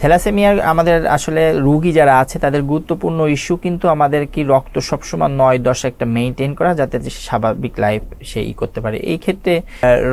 থ্যালাসেমিয়ার আমাদের আসলে রুগী যারা আছে, তাদের গুরুত্বপূর্ণ ইস্যু কিন্তু আমাদের কি রক্ত সবসময় নয় দশ একটা মেনটেন করা যাতে স্বাভাবিক লাইফ সে ই করতে পারে। এই ক্ষেত্রে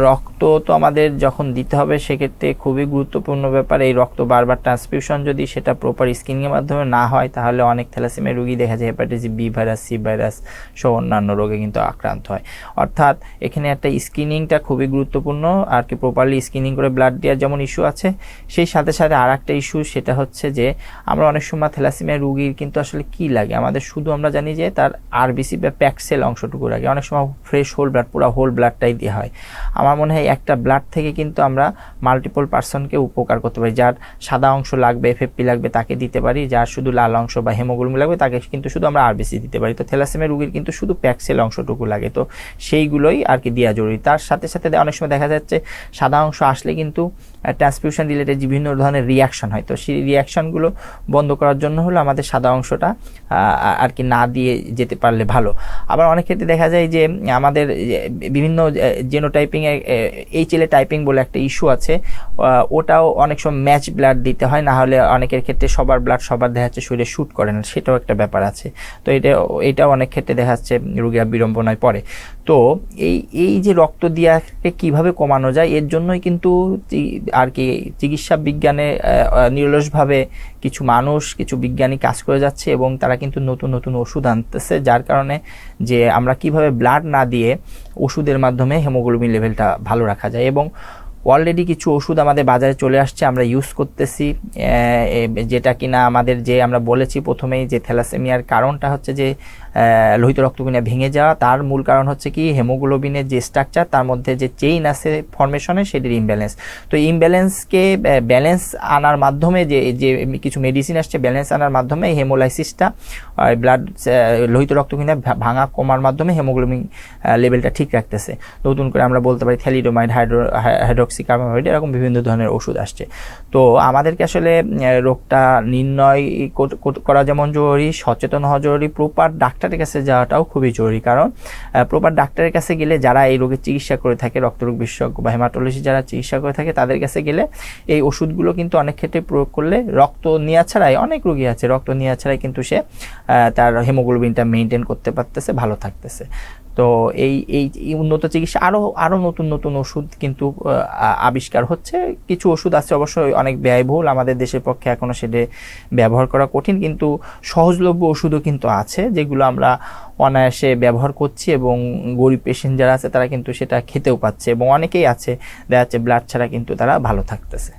রক্ত তো আমাদের যখন দিতে হবে, সেক্ষেত্রে খুবই গুরুত্বপূর্ণ ব্যাপার। এই রক্ত বারবার ট্রান্সফিউশন যদি সেটা প্রপার স্ক্রিনিংয়ের মাধ্যমে না হয়, তাহলে অনেক থ্যালাসেমিয়া রুগী দেখা যায় hepatitis B virus C virus সহ অন্যান্য রোগে কিন্তু আক্রান্ত হয়। অর্থাৎ এখানে একটা স্ক্রিনিংটা খুবই গুরুত্বপূর্ণ। আর কি প্রপারলি স্ক্রিনিং করে ব্লাড দেওয়ার যেমন ইস্যু আছে, সেই সাথে সাথে আর একটা ইস্যু সেটা হচ্ছে যে আমরা অনেক সময় থ্যালাসেমিয়া রুগীর কিন্তু আসলে কি লাগে? আমাদের শুধু আমরা জানি যে তার আরবিসি বা প্যাক্সেল অংশটুকু লাগে। অনেক সময় ফ্রেশ হোল ব্লাড পুরো হোল ব্লাডটাই দেওয়া হয়। আমার মনে হয় একটা ব্লাড থেকে কিন্তু আমরা মাল্টিপল পার্সনকে উপকার করতে পারি। যার সাদা অংশ লাগবে এফএফপি লাগবে, তাকে দিতে পারি। যার শুধু লাল অংশ বা হেমোগ্লোবিন লাগবে, তাকে কিন্তু শুধু আমরা আরবিসি দিতে পারি। তো থ্যালাসেমিয়া রুগীর কিন্তু শুধু প্যাক্সেল অংশটুকু লাগে। তো সেইগুলোই আর কি দেওয়া জরুরি। তার সাথে সাথে অনেক সময় দেখা যাচ্ছে সাদা অংশ আসলে কিন্তু ট্রান্সফিউশন রিলেটেড বিভিন্ন ধরনের রিয়াকশন হয়। তো সেই রিয়াকশনগুলো বন্ধ করার জন্য হলো আমাদের সাদা অংশটা আর কি না দিয়ে যেতে পারলে ভালো। আবার অনেক ক্ষেত্রে দেখা যায় যে আমাদের বিভিন্ন জেনোটাইপিং এইচ এল টাইপিং বলে একটা ইস্যু আছে ওটাও অনেক সময় ম্যাচ ব্লাড দিতে হয়, না হলে অনেকের ক্ষেত্রে সবার ব্লাড সবার দেখা যাচ্ছে শরীরে শ্যুট করে না, সেটাও একটা ব্যাপার আছে। তো এটা, এটাও অনেক ক্ষেত্রে দেখা যাচ্ছে রুগীরা বিড়ম্বনায় পড়ে। তো এই এই যে রক্ত দেওয়াকে কীভাবে কমানো যায়, এর জন্যই কিন্তু আর কি চিকিৎসা বিজ্ঞানে নিরলসভাবে কিছু মানুষ, কিছু বিজ্ঞানী কাজ করে যাচ্ছে এবং তারা কিন্তু নতুন নতুন ওষুধ আনতেছে, যার কারণে যে আমরা কীভাবে ব্লাড না দিয়ে ওষুধের মাধ্যমে হেমোগ্লোবিন লেভেলটা ভালো রাখা যায় এবং অলরেডি কিছু ওষুধ আমাদের বাজারে চলে আসছে, আমরা ইউজ করতেছি যেটা কিনা আমাদের যে আমরা বলেছি প্রথমেই যে থ্যালাসেমিয়ার কারণটা হচ্ছে যে লোহিত রক্তকণিকা ভেঙে যাওয়া। তার মূল কারণ হচ্ছে কি, হেমোগ্লোবিনের যে স্ট্রাকচার তার মধ্যে যে চেইন আছে ফরমেশনে সেটির ইমব্যালেন্স তো ইমব্যালেন্সকে ব্যালেন্স আনার মাধ্যমে যে যে কিছু মেডিসিন আসছে ব্যালেন্স আনার মাধ্যমে হেমোলাইসিসটা ব্লাড লোহিত রক্তকণিকা ভাঙা, কমার মাধ্যমে হেমোগ্লোবিন লেভেলটা ঠিক রাখতেছে। নতুন করে আমরা বলতে পারি থ্যালিডোমাইড হাইড্রো হাইড্রোক্সিকার্বামাইড এরকম বিভিন্ন ধরনের ওষুধ আসছে। তো আমাদেরকে আসলে রোগটা নির্ণয় কর- যেমন জরুরি, সচেতন হওয়া জরুরি প্রপার ডাক্তারের কাছে যাওয়াটাও খুবই জরুরি। কারণ প্রপার ডাক্তারের কাছে গেলে যারা এই রোগের চিকিৎসা করে থাকে, রক্তরোগ বিশেষজ্ঞ বা হেমাটোলজি যারা চিকিৎসা করে থাকে, তাদের কাছে গেলে এই ওষুধগুলো কিন্তু অনেক ক্ষেত্রে প্রয়োগ করলে রক্ত নেওয়া ছাড়াই, অনেক রোগী আছে, রক্ত নেওয়া ছাড়াই কিন্তু সে তার হেমোগ্লোবিনটা মেনটেন করতে পারতেছে, ভালো থাকতেছে। তো এই এই উন্নত চিকিৎসা আরও আরও নতুন নতুন ওষুধ কিন্তু আবিষ্কার হচ্ছে। কিছু ওষুধ আছে অবশ্যই অনেক ব্যয়বহুল। আমাদের দেশের পক্ষে এখনও সেটা ব্যবহার করা কঠিন, কিন্তু সহজলভ্য ওষুধও কিন্তু আছে, যেগুলো আমরা অনায়াসে ব্যবহার করছি এবং গরিব পেশেন্ট যারা আছে তারা কিন্তু সেটা খেতেও পাচ্ছে এবং অনেকেই আছে, দেখা যাচ্ছে ব্লাড ছাড়া কিন্তু তারা ভালো থাকতেছে।